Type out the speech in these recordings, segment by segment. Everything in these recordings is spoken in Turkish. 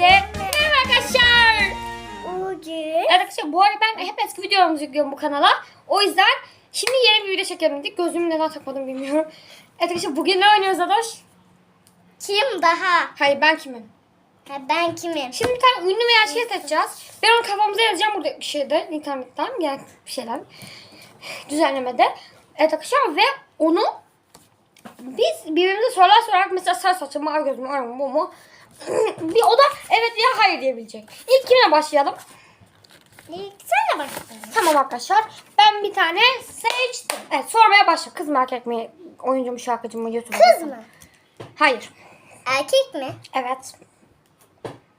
Merhaba arkadaşlar. Bugün Evet arkadaşlar bu arada ben hep eski videolarımızı yüklüyorum bu kanala. O yüzden şimdi yeni bir video çekelim dedik. Gözümü neden takmadım bilmiyorum. Evet arkadaşlar bugün ne oynuyoruz Adoş? kim daha? Hayır ben kimim? Ha, ben kimim? Şimdi bir tane ünlü veya şey seçeceğiz. Ben onu kafamıza yazacağım burada bir şeyde internetten yani bir şeyler düzenlemede. Evet arkadaşlar ve onu biz birbirimize sorular sorarak mesela sarı saçım, mavi gözüm, var mı, bu mu? Bir o da evet ya hayır diyebilecek. İlk kimle başlayalım? İlk sen de başla. Tamam arkadaşlar. Ben bir tane seçtim. Evet sormaya başla. Kız mı erkek mi? Oyuncu mu şarkıcı mı? YouTuber Kız mı? Hayır. Erkek mi? Evet.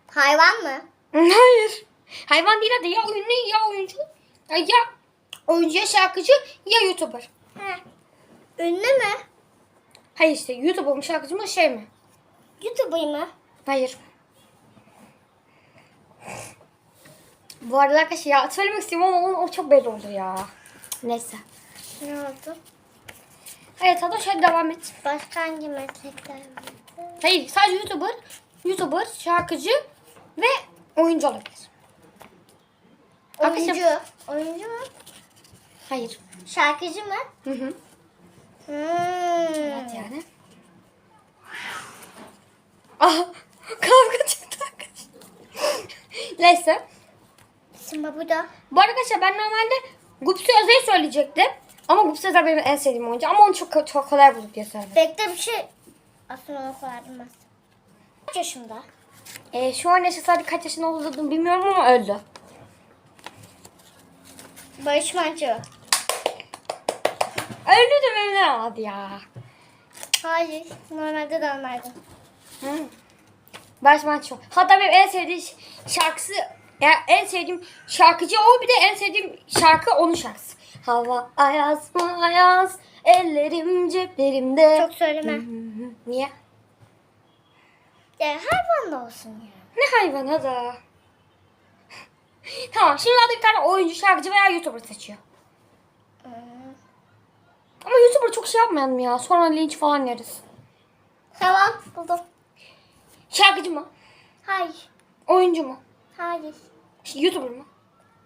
Hayvan mı? Hayır. Hayvan değil hadi ya ünlü ya oyuncu. Ya, oyuncu ya şarkıcı ya YouTuber. Ha. Ünlü mü? Hayır işte YouTuber mı şarkıcı mı şey mi? YouTuber mı? Hayır. Bu arada arkadaşlar ya söylemek istiyorum ama o, çok belli oldu ya. Neyse. Ne oldu? Evet hadi şöyle devam et. Başka hangi meslekler var? Hayır sadece YouTuber, YouTuber, şarkıcı ve oyuncu olabilir. Oyuncu. Arkadaşlar- Oyuncu mu? Hayır. Şarkıcı mı? Hı hı. Hmm. Evet yani. Ah kavga çıktı arkadaşlar. Neyse. Şimdi bu da. Bu arkadaşlar ben normalde Gupse Özay'ı söyleyecektim. Ama Gupse Özay benim en sevdiğim oyuncu. Ama onu çok, çok kolay bulduk diye söyledim. Bekle bir şey. Aslında onu koyardım ben. Kaç yaşında? Ee, şu an yaşasaydı kaç yaşında olduğunu bilmiyorum ama öldü. Barış Manço. Öldü de memnun olmadı ya. Hayır. Normalde de onlardı. Hı. Barış Manço. Hatta benim en sevdiğim şarkısı, ya en sevdiğim şarkıcı o bir de en sevdiğim şarkı onun şarkısı. Hava ayaz mı ayaz, ellerim ceplerimde. Çok söyleme. Niye? Ya hayvan da olsun ya. Ne hayvanı da. tamam şimdi hadi bir tane oyuncu, şarkıcı veya YouTuber seçiyor. Hmm. Ama YouTuber çok şey yapmayalım ya. Sonra linç falan yeriz. Tamam buldum. Şarkıcı mı? Hayır. Oyuncu mu? Hayır. YouTuber mı?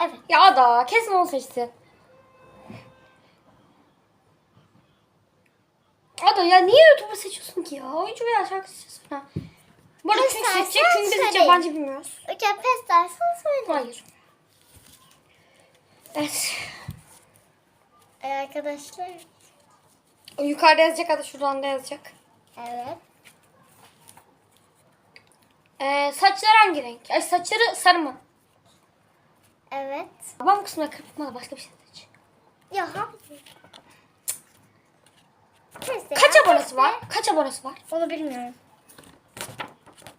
Evet. Ya Ada kesin onu seçsin. Ada ya niye YouTuber seçiyorsun ki ya? Oyuncu veya şarkı seçsene. Bu arada çünkü İstersen seçecek çünkü biz hiç söyle. yabancı bilmiyoruz. Öke pes dersen söyle. Hayır. Evet. Ee, arkadaşlar. Yukarıda yazacak Ada şuradan da yazacak. Evet. Ee, saçları hangi renk? Ay, saçları sarı mı? Evet. Bu kısmına kırpmalı başka bir şey seç. Ya hayır. Neyse Kaç ya, abonesi neyse. var? Kaç abonesi var? Onu bilmiyorum.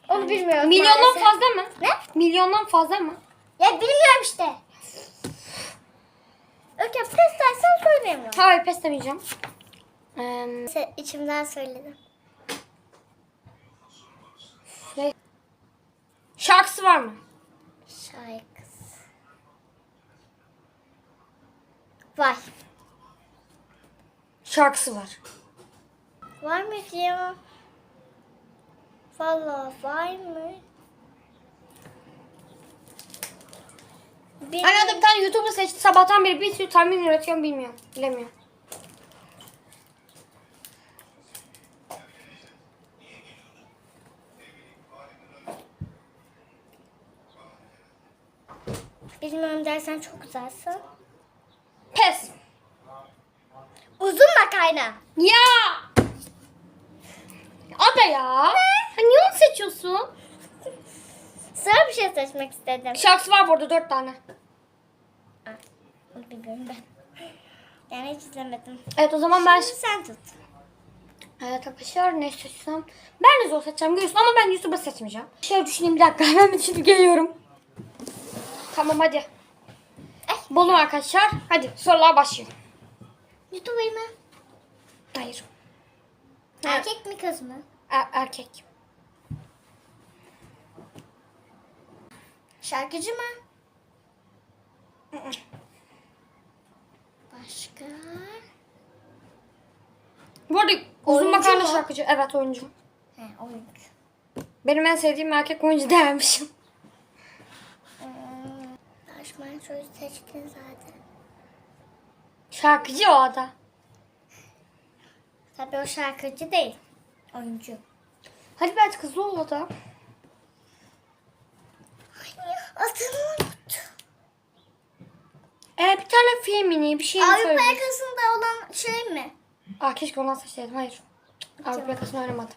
Onu bilmiyorum. Milyondan maalesef. fazla mı? Ne? Milyondan fazla mı? Ya bilmiyorum işte. Öke pes dersen söyleyemiyorum. Hayır pes demeyeceğim. Ee, İçimden söyledim. ne? Şarkısı var mı? Şarkısı. Var. Şarkısı var. Var mı diyor? Valla var mı? Bir... Hani adı bir tane YouTuber seçti. Sabahtan beri bir sürü tahmin üretiyorum bilmiyorum. Bilemiyorum. Bilmiyorum dersen çok güzelsin. Pes. Makarna. Ya. Ada ya. Ha, niye onu seçiyorsun? Sıra bir şey seçmek istedim. Şarkısı var burada dört tane. Aa, Onu bilmiyorum ben. Yani hiç izlemedim. Evet o zaman ben... Şimdi sen tut. Evet arkadaşlar ne seçsem? Ben de zor seçeceğim görüyorsun ama ben YouTuber seçmeyeceğim. Şöyle düşüneyim bir dakika hemen düşünüp geliyorum. Tamam hadi. Ay. Buldum arkadaşlar. Hadi sorular başlıyor. YouTuber mı? Hayır. Erkek mi kız mı? Er- erkek. Şarkıcı mı? Başka? Bu arada uzun Oyuncu makarna mu? şarkıcı. Evet oyuncu. He oyuncu. Benim en sevdiğim erkek oyuncu dermişim. Taş Manço'yu seçtin zaten. Şarkıcı o ada. Tabii o şarkıcı değil. Oyuncu. Hadi belki kızı ol o da. Adını unuttum. Ee, bir tane filmini bir şey Avrupa söyle. yakasında olan şey mi? Aa keşke ondan seçseydim. Hayır. Avrupa yakasını oynamadım.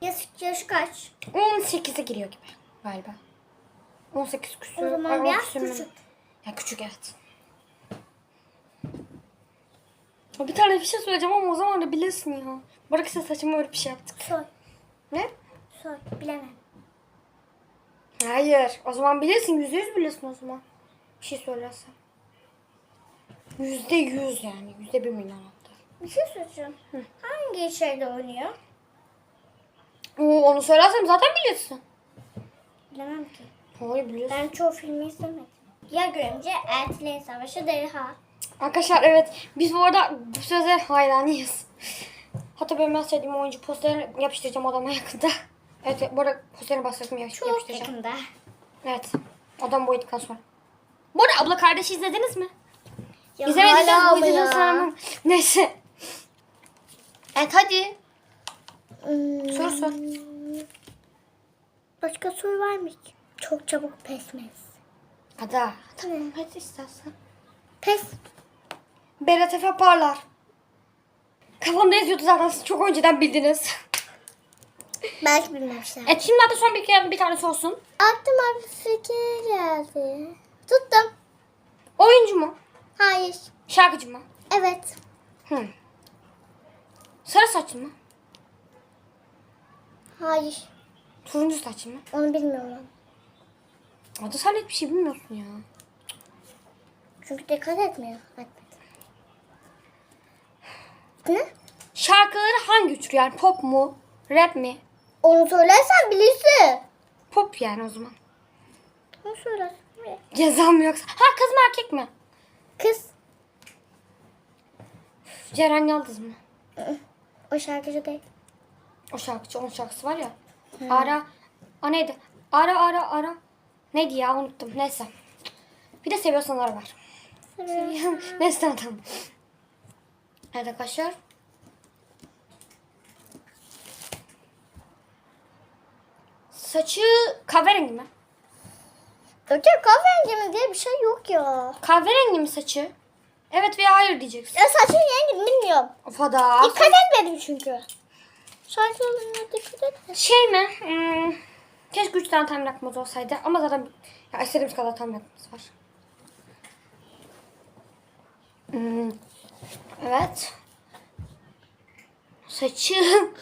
Yaş, yaş kaç? 18'e giriyor gibi galiba. 18 küsur. O zaman Ay, biraz küsur mu? küçük. Ya küçük evet. Bir tane bir şey söyleyeceğim ama o zaman da bilirsin ya. Bırak işte saçımı öyle bir şey yaptık. Soy. Ne? Soy. Bilemem. Hayır. O zaman bilirsin. Yüzde yüz bilirsin o zaman. Bir şey söylersen. Yüzde yüz yani. Yüzde bir milyon hatta. Bir şey soracağım. Hangi şeyde oynuyor? Oo, onu söylersem zaten bilirsin. Bilemem ki. Hayır biliyorsun. Ben çoğu filmi izlemedim. Ya Görümce, Eltilerin Savaşı, Deliha. Arkadaşlar evet biz bu arada bu söze hayranıyız. Hatta benim en sevdiğim oyuncu posterini yapıştıracağım odama yakında. Evet bu arada posterini bastırdım Çok yapıştıracağım. yakında. Evet. Odam boyadıktan sonra. Bu arada abla kardeş izlediniz mi? Ya İzlemediyseniz bu videodan sonra Neyse. Evet hadi. Hmm, Soru sor. Başka soru var mı ki? Çok çabuk pesmez. Ada. Tamam hadi istersen. Pes. Berat Efe parlar. Kafamda yazıyordu zaten siz çok önceden bildiniz. Belki bilmemişler. evet şimdi hadi son bir kere bir tane sorsun. Aklıma bir fikir geldi. Tuttum. Oyuncu mu? Hayır. Şarkıcı mı? Evet. Hı. Sarı saçlı mı? Hayır. Turuncu saçlı mı? Onu bilmiyorum. Adı sen hiçbir şey bilmiyorsun ya. Çünkü dikkat etmiyor. Etmedi. Ne? Şarkıları hangi üçlü yani pop mu? Rap mi? Onu söylersen bilirsin. Pop yani o zaman. Onu söylersen. Mı yoksa? Ha kız mı erkek mi? Kız. Ceren Yıldız mı? O şarkıcı değil. O şarkıcı, onun şarkısı var ya. Ara, a neydi? Ara ara ara. Neydi ya unuttum. Neyse. Bir de seviyorsan ara var. Neyse tamam tamam. Evet arkadaşlar. Saçı kahverengi mi? Öte kahverengi mi diye bir şey yok ya. Kahverengi mi saçı? Evet veya hayır diyeceksin. Ya saçın rengi bilmiyorum. Of. Dikkat etmedim çünkü. Şarkılarına dikkat et. Şey mi? Hmm, keşke üç tane time lakmaz olsaydı. Ama zaten ya istediğimiz kadar lakmaz var. Hmm, evet. Saçı.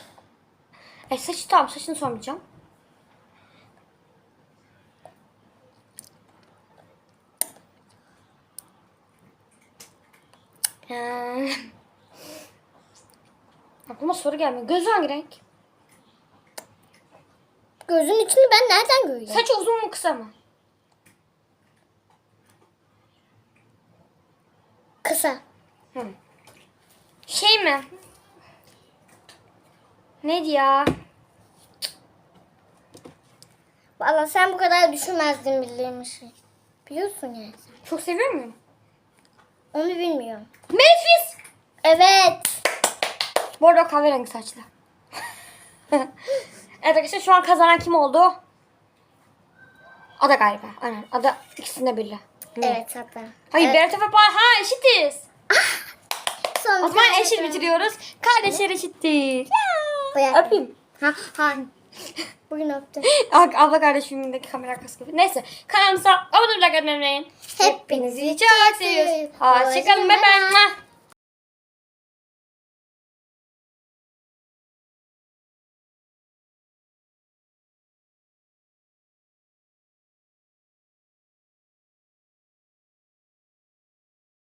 E saçı tamam saçını sormayacağım. Ee, aklıma soru gelmiyor. Gözü hangi renk? Gözün içini ben nereden göreyim? Saçı uzun mu kısa mı? Kısa. Hı. Şey mi? Neydi ya? Valla sen bu kadar düşünmezdin bildiğim şey. Biliyorsun yani sen. Çok seviyor muyum? Onu bilmiyorum. Memphis! Evet. Bu arada o kahverengi saçlı. evet arkadaşlar şu an kazanan kim oldu? Ada galiba. Aynen. Ada ikisinde birle. Evet hatta. Hayır Evet. Berat Efe Ha eşitiz. Son O zaman eşit bitiriyoruz. Kardeşler eşittir. Öpeyim. Ha ha. Bugün öptüm. Ab- Abla kardeş filmindeki kamera arkası gibi. Neyse kanalımıza abone olmayı unutmayın. Hepinizi çok seviyoruz. Hoşçakalın. Bye bye.